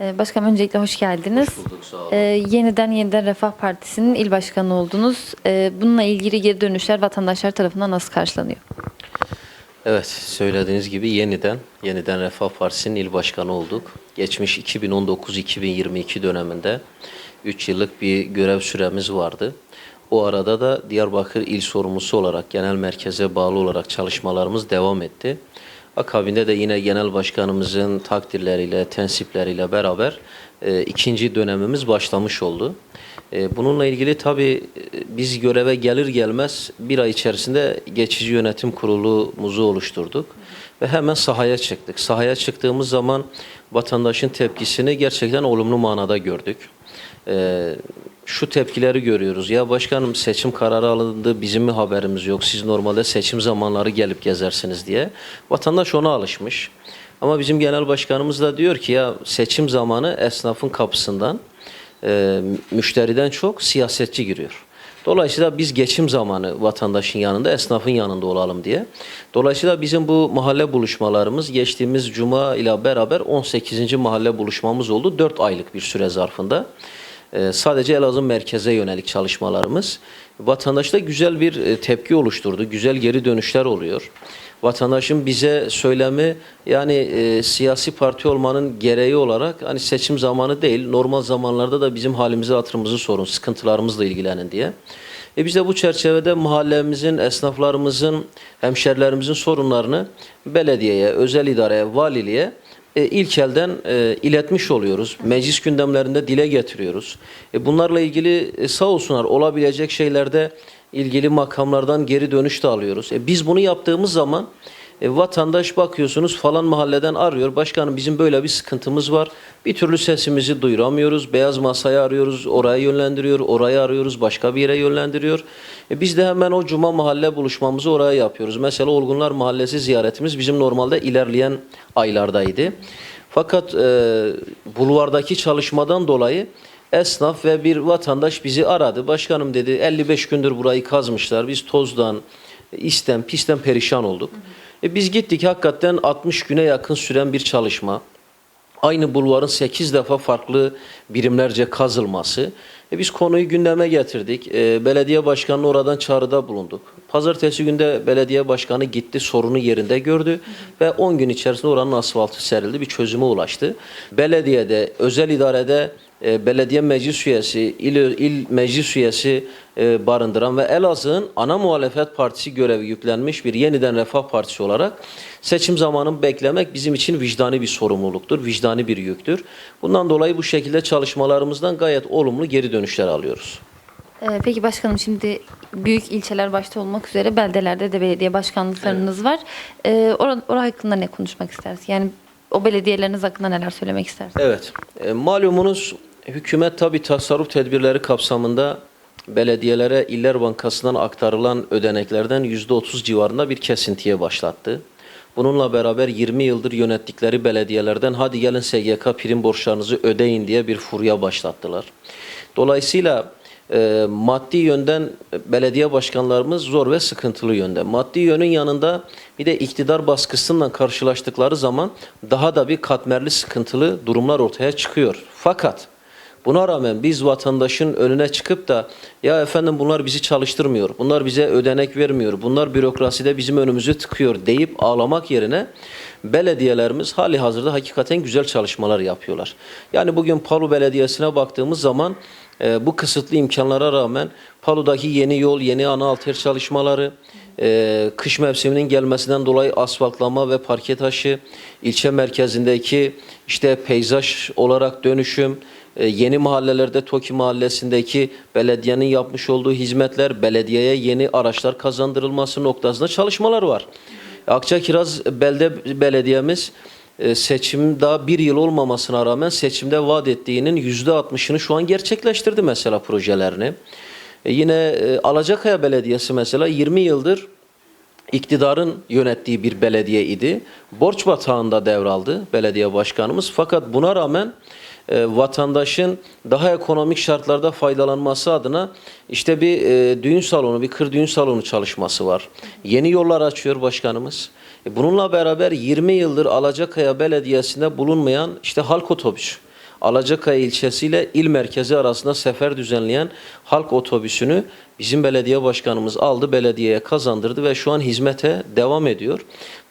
Ee, Başkanım öncelikle hoş geldiniz. Hoş bulduk, sağ olun. Ee, yeniden Yeniden Refah Partisi'nin il başkanı oldunuz. Ee, bununla ilgili geri dönüşler vatandaşlar tarafından nasıl karşılanıyor? Evet, söylediğiniz gibi yeniden, yeniden Refah Partisi'nin il başkanı olduk. Geçmiş 2019-2022 döneminde 3 yıllık bir görev süremiz vardı. O arada da Diyarbakır il sorumlusu olarak genel merkeze bağlı olarak çalışmalarımız devam etti. Akabinde de yine genel başkanımızın takdirleriyle, tensipleriyle beraber e, ikinci dönemimiz başlamış oldu. E, bununla ilgili tabii e, biz göreve gelir gelmez bir ay içerisinde geçici yönetim kurulumuzu oluşturduk ve hemen sahaya çıktık. Sahaya çıktığımız zaman vatandaşın tepkisini gerçekten olumlu manada gördük. E, şu tepkileri görüyoruz. Ya başkanım seçim kararı alındı bizim mi haberimiz yok? Siz normalde seçim zamanları gelip gezersiniz diye. Vatandaş ona alışmış. Ama bizim genel başkanımız da diyor ki ya seçim zamanı esnafın kapısından e, müşteriden çok siyasetçi giriyor. Dolayısıyla biz geçim zamanı vatandaşın yanında, esnafın yanında olalım diye. Dolayısıyla bizim bu mahalle buluşmalarımız geçtiğimiz cuma ile beraber 18. mahalle buluşmamız oldu. 4 aylık bir süre zarfında. Ee, sadece Elazığ merkeze yönelik çalışmalarımız vatandaşta güzel bir e, tepki oluşturdu. Güzel geri dönüşler oluyor. Vatandaşın bize söylemi yani e, siyasi parti olmanın gereği olarak hani seçim zamanı değil normal zamanlarda da bizim halimizi hatırımızı sorun, sıkıntılarımızla ilgilenin diye. E biz de bu çerçevede mahallemizin, esnaflarımızın, hemşerilerimizin sorunlarını belediyeye, özel idareye, valiliğe ilk elden e, iletmiş oluyoruz. Meclis gündemlerinde dile getiriyoruz. E, bunlarla ilgili e, sağ olsunlar olabilecek şeylerde ilgili makamlardan geri dönüş de alıyoruz. E, biz bunu yaptığımız zaman e, vatandaş bakıyorsunuz falan mahalleden arıyor. Başkanım bizim böyle bir sıkıntımız var. Bir türlü sesimizi duyuramıyoruz. Beyaz masayı arıyoruz. Oraya yönlendiriyor. Orayı arıyoruz. Başka bir yere yönlendiriyor. E, biz de hemen o cuma mahalle buluşmamızı oraya yapıyoruz. Mesela Olgunlar Mahallesi ziyaretimiz bizim normalde ilerleyen aylardaydı. Fakat e, bulvardaki çalışmadan dolayı esnaf ve bir vatandaş bizi aradı. Başkanım dedi 55 gündür burayı kazmışlar. Biz tozdan, isten, pisten perişan olduk. E biz gittik hakikaten 60 güne yakın süren bir çalışma. Aynı bulvarın 8 defa farklı birimlerce kazılması. E biz konuyu gündeme getirdik. E, belediye başkanı oradan çağrıda bulunduk. Pazartesi günde belediye başkanı gitti, sorunu yerinde gördü ve 10 gün içerisinde oranın asfaltı serildi, bir çözüme ulaştı. Belediyede, özel idarede e, belediye meclis üyesi, il, il meclis üyesi e, barındıran ve Elazığ'ın ana muhalefet partisi görevi yüklenmiş bir yeniden Refah Partisi olarak seçim zamanını beklemek bizim için vicdani bir sorumluluktur, vicdani bir yüktür. Bundan dolayı bu şekilde çalışmalarımızdan gayet olumlu geri dönüşler alıyoruz. Ee, peki başkanım şimdi büyük ilçeler başta olmak üzere beldelerde de belediye başkanlıklarınız var. Ee, orada, orada hakkında ne konuşmak istersiniz? Yani o belediyeleriniz hakkında neler söylemek istersiniz? Evet, e, malumunuz hükümet tabi tasarruf tedbirleri kapsamında belediyelere İller Bankası'ndan aktarılan ödeneklerden %30 civarında bir kesintiye başlattı. Bununla beraber 20 yıldır yönettikleri belediyelerden hadi gelin SGK prim borçlarınızı ödeyin diye bir furya başlattılar. Dolayısıyla e, maddi yönden belediye başkanlarımız zor ve sıkıntılı yönde. Maddi yönün yanında bir de iktidar baskısından karşılaştıkları zaman daha da bir katmerli sıkıntılı durumlar ortaya çıkıyor. Fakat Buna rağmen biz vatandaşın önüne çıkıp da ya efendim bunlar bizi çalıştırmıyor, bunlar bize ödenek vermiyor, bunlar bürokraside bizim önümüzü tıkıyor deyip ağlamak yerine belediyelerimiz hali hazırda hakikaten güzel çalışmalar yapıyorlar. Yani bugün Palu Belediyesi'ne baktığımız zaman e, bu kısıtlı imkanlara rağmen Palu'daki yeni yol, yeni ana alter çalışmaları, e, kış mevsiminin gelmesinden dolayı asfaltlama ve parke taşı, ilçe merkezindeki işte peyzaj olarak dönüşüm, e, yeni mahallelerde TOKİ mahallesindeki belediyenin yapmış olduğu hizmetler, belediyeye yeni araçlar kazandırılması noktasında çalışmalar var. Akçakiraz Belde Belediyemiz e, seçim daha bir yıl olmamasına rağmen seçimde vaat ettiğinin yüzde altmışını şu an gerçekleştirdi mesela projelerini. E, Yine e, Alacakaya Belediyesi mesela 20 yıldır iktidarın yönettiği bir belediye idi. Borç batağında devraldı belediye başkanımız. Fakat buna rağmen e, vatandaşın daha ekonomik şartlarda faydalanması adına işte bir e, düğün salonu, bir kır düğün salonu çalışması var. Yeni yollar açıyor başkanımız. E, bununla beraber 20 yıldır Alacakaya Belediyesi'nde bulunmayan işte halk otobüsü. Alacakaya ilçesiyle il merkezi arasında sefer düzenleyen halk otobüsünü bizim belediye başkanımız aldı, belediyeye kazandırdı ve şu an hizmete devam ediyor.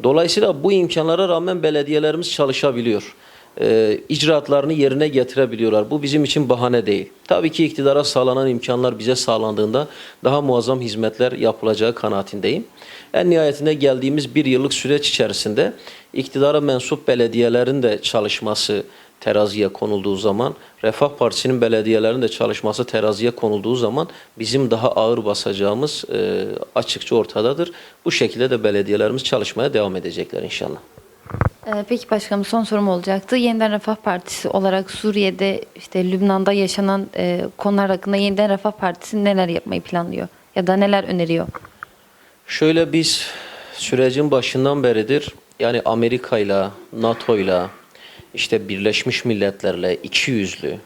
Dolayısıyla bu imkanlara rağmen belediyelerimiz çalışabiliyor e, icraatlarını yerine getirebiliyorlar. Bu bizim için bahane değil. Tabii ki iktidara sağlanan imkanlar bize sağlandığında daha muazzam hizmetler yapılacağı kanaatindeyim. En nihayetinde geldiğimiz bir yıllık süreç içerisinde iktidara mensup belediyelerin de çalışması teraziye konulduğu zaman, Refah Partisi'nin belediyelerinin de çalışması teraziye konulduğu zaman bizim daha ağır basacağımız e, açıkça ortadadır. Bu şekilde de belediyelerimiz çalışmaya devam edecekler inşallah. Ee, Peki başkanım son sorum olacaktı. Yeniden Refah Partisi olarak Suriye'de işte Lübnan'da yaşanan e, konular hakkında Yeniden Refah Partisi neler yapmayı planlıyor? Ya da neler öneriyor? Şöyle biz sürecin başından beridir yani Amerika'yla, NATO'yla, işte Birleşmiş Milletler'le iki yüzlü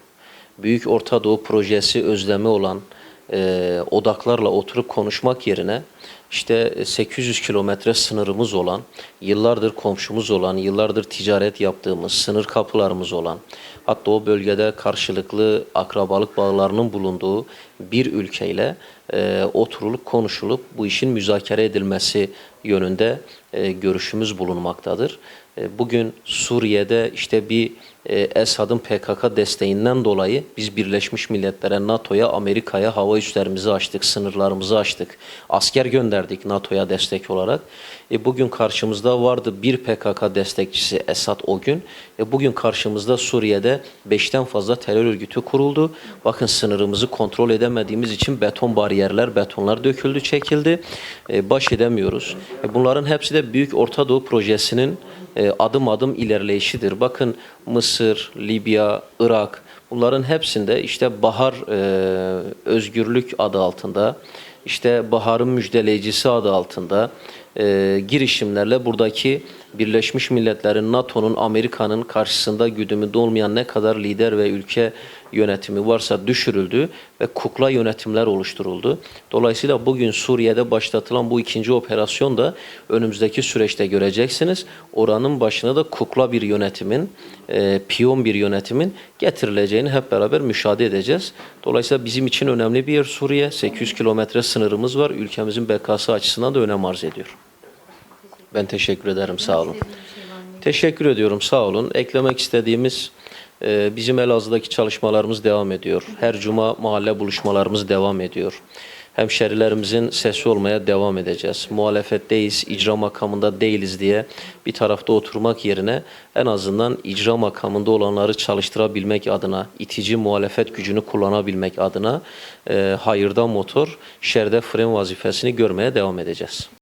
Büyük Orta Doğu projesi özlemi olan e, odaklarla oturup konuşmak yerine işte 800 kilometre sınırımız olan, yıllardır komşumuz olan, yıllardır ticaret yaptığımız, sınır kapılarımız olan, hatta o bölgede karşılıklı akrabalık bağlarının bulunduğu bir ülkeyle e, oturulup konuşulup bu işin müzakere edilmesi yönünde e, görüşümüz bulunmaktadır. E, bugün Suriye'de işte bir Esad'ın PKK desteğinden dolayı biz Birleşmiş Milletler'e, NATO'ya, Amerika'ya hava üslerimizi açtık, sınırlarımızı açtık. Asker gönderdik NATO'ya destek olarak. E, bugün karşımızda vardı bir PKK destekçisi Esad o gün. E, bugün karşımızda Suriye'de beşten fazla terör örgütü kuruldu. Bakın sınırımızı kontrol edemediğimiz için beton bariyerler, betonlar döküldü, çekildi. E, baş edemiyoruz. E, bunların hepsi de Büyük Orta Doğu Projesi'nin e, adım adım ilerleyişidir. Bakın Mısır, Libya, Irak bunların hepsinde işte bahar e, özgürlük adı altında, işte baharın müjdeleyicisi adı altında e, girişimlerle buradaki Birleşmiş Milletler'in, NATO'nun, Amerika'nın karşısında güdümünde olmayan ne kadar lider ve ülke yönetimi varsa düşürüldü ve kukla yönetimler oluşturuldu. Dolayısıyla bugün Suriye'de başlatılan bu ikinci operasyon da önümüzdeki süreçte göreceksiniz. Oranın başına da kukla bir yönetimin, e, piyon bir yönetimin getirileceğini hep beraber müşahede edeceğiz. Dolayısıyla bizim için önemli bir yer Suriye. 800 kilometre sınırımız var. Ülkemizin bekası açısından da önem arz ediyor. Ben teşekkür ederim. Sağ olun. Teşekkür ediyorum. Sağ olun. Eklemek istediğimiz e, bizim Elazığ'daki çalışmalarımız devam ediyor. Her cuma mahalle buluşmalarımız devam ediyor. Hemşerilerimizin sesi olmaya devam edeceğiz. Muhalefetteyiz, icra makamında değiliz diye bir tarafta oturmak yerine en azından icra makamında olanları çalıştırabilmek adına, itici muhalefet gücünü kullanabilmek adına e, hayırda motor, şerde fren vazifesini görmeye devam edeceğiz.